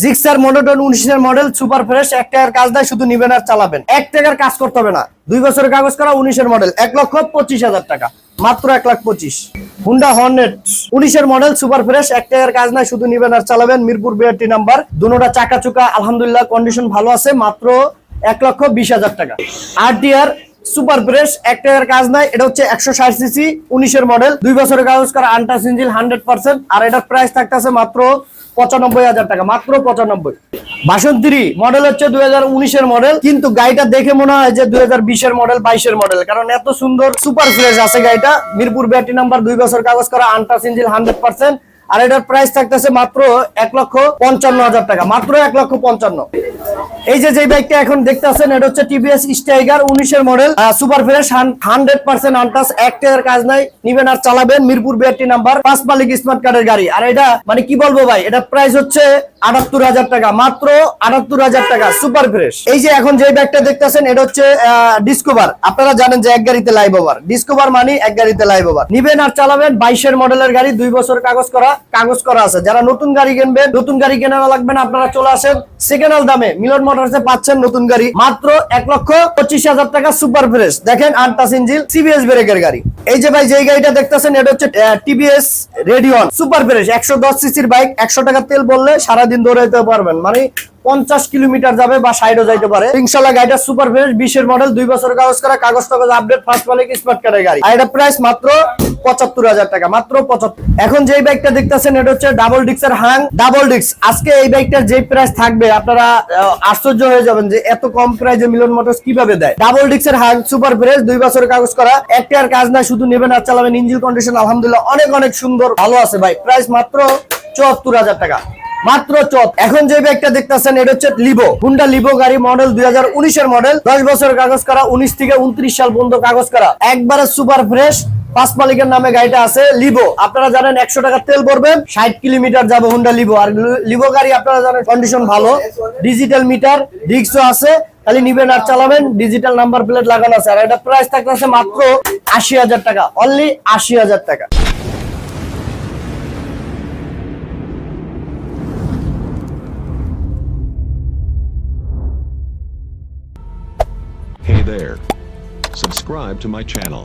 Gixxer monotone উনিশের model super fresh এক টাকার কাজ দেয় শুধু নিবেন আর চালাবেন। এক টাকার কাজ করতে হবে না। দুই বছরের কাগজ করা উনিশের মডেল এক লক্ষ পঁচিশ হাজার টাকা। মাত্র এক লাখ পঁচিশ। হুন্ডা হর্নেট উনিশের মডেল সুপার ফ্রেশ এক টাকার কাজ নাই, শুধু নিবেন আর চালাবেন। মিরপুর বিআরটি নাম্বার দুটা চাকা চুকা, আলহামদুলিল্লাহ কন্ডিশন ভালো আছে, মাত্র এক লক্ষ বিশ হাজার টাকা। আর টিআর সুপার ফ্রেশ এক টাকার কাজ নাই, এটা হচ্ছে একশো ষাট সিসি উনিশের মডেল দুই বছরের কাগজ করা আন্টাস ইঞ্জিল হান্ড্রেড পার্সেন্ট আর এটার প্রাইস থাকতেছে মাত্র পঁচানব্বই হাজার টাকা, মাত্র পঁচানব্বই। বাসন্তী মডেল হচ্ছে দুই উনিশের মডেল কিন্তু গাড়িটা দেখে মনে হয় যে দুই বিশের মডেল বাইশের মডেল কারণ এত সুন্দর সুপার ফ্রেশ আছে গাড়িটা। মিরপুর ব্যাটারি নাম্বার দুই বছর কাগজ করা আন্টাস ইঞ্জিল হান্ড্রেড পার্সেন্ট আর এটার প্রাইস থাকতেছে মাত্র এক লক্ষ পঞ্চান্ন হাজার টাকা, মাত্র এক লক্ষ পঞ্চান্ন। এই যে যে বাইকটা এখন দেখতেছেন, এটা হচ্ছে টিভিএস স্টাইগার উনিশের model super fresh hundred percent untouched এক টাকার কাজ নাই, নিবেন আর চালাবেন, মিরপুর বিআরটি নাম্বার পাঁচ মালিক স্মার্ট কার্ডের গাড়ি। আর এটা মানে কি বলব ভাই, এটা প্রাইস হচ্ছে আটাত্তর হাজার টাকা, মাত্র আটাত্তর হাজার টাকা সুপার ফ্রেশ এই যে এখন যে ব্যাগটা দেখতেছেন, এটা হচ্ছে ডিসকোভার আপনারা জানেন যে এক গাড়িতে লাইভ ওভার ডিসকোভার মানে এক গাড়িতে লাইভ ওভার নিবেন আর চালাবেন বাইশের মডেলের গাড়ি, দুই বছর কাগজ করা কাগজ করা আছে। যারা নতুন গাড়ি কিনবেন, নতুন গাড়ি কেনা লাগবে না, আপনারা চলে আসেন সেকেন্ড দামে। মিলন মোটরসে পাচ্ছেন নতুন গাড়ি, মাত্র এক লক্ষ পঁচিশ হাজার টাকা সুপার ফ্রেশ। দেখেন আনটাস ইঞ্জিল সিবিএস ব্রেকের গাড়ি। এই যে ভাই, যেই গাড়িটা দেখতেছেন, এটা হচ্ছে টিভিএস রেডিয়ন সুপার ফ্রেশ। একশো দশ সিসির বাইক, একশো টাকা তেল বললে সারাদিন দৌড়াইতে পারবেন। মানে পঞ্চাশ কিলোমিটার যাবে বা সাইডও যাইতে পারে। ইনশাল্লাহ গাড়িটা সুপার ফ্রেশ, বিশের মডেল দুই বছর কাগজ করা, কাগজ টাগজ আপডেট ফার্স্ট মালিক স্মার্ট কার্ডের গাড়ি। আর এটা প্রাইস মাত্র পঁচাত্তর হাজার টাকা, মাত্র পঁচাত্তর। এখন যে বাইকটা দেখতেছেন, এটা হচ্ছে ডাবল ডিক্সের হাং ডাবল ডিক্স আজকে এই বাইকটার যে প্রাইস থাকবে, আপনারা আশ্চর্য হয়ে যাবেন যে এত কম প্রাইসে মিলন মোটরস কীভাবে দেয়। ডাবল ডিক্সের হাং সুপার ফ্রেশ দুই বছরের কাগজ করা একটা আর কাজ না শুধু নেবেন আর চালাবেন ইঞ্জিন কন্ডিশন আলহামদুলিল্লাহ, অনেক অনেক সুন্দর, ভালো আছে ভাই প্রাইস মাত্র চুয়াত্তর হাজার টাকা, মাত্র চত এখন যে ব্যাগটা দেখতেছেন, এটা হচ্ছে লিভো হুন্ডা লিভো গাড়ি মডেল দুই উনিশের মডেল দশ বছর কাগজ করা, উনিশ থেকে উনত্রিশ সাল পর্যন্ত কাগজ করা। একবারে সুপার ফ্রেশ পাঁচ মালিকের নামে গাড়িটা আছে লিবো। আপনারা জানেন একশো টাকা তেল ভরবেন, ষাট কিলোমিটার যাবে হুন্ডা লিভো আর লিভো গাড়ি আপনারা জানেন কন্ডিশন ভালো। ডিজিটাল মিটার ডিস্কও আছে, খালি নিবেন আর চালাবেন ডিজিটাল নাম্বার প্লেট লাগানো আছে। আর এটা প্রাইস থাকতেছে মাত্র আশি হাজার টাকা। অনলি আশি হাজার টাকা। Hey there. Subscribe to my channel.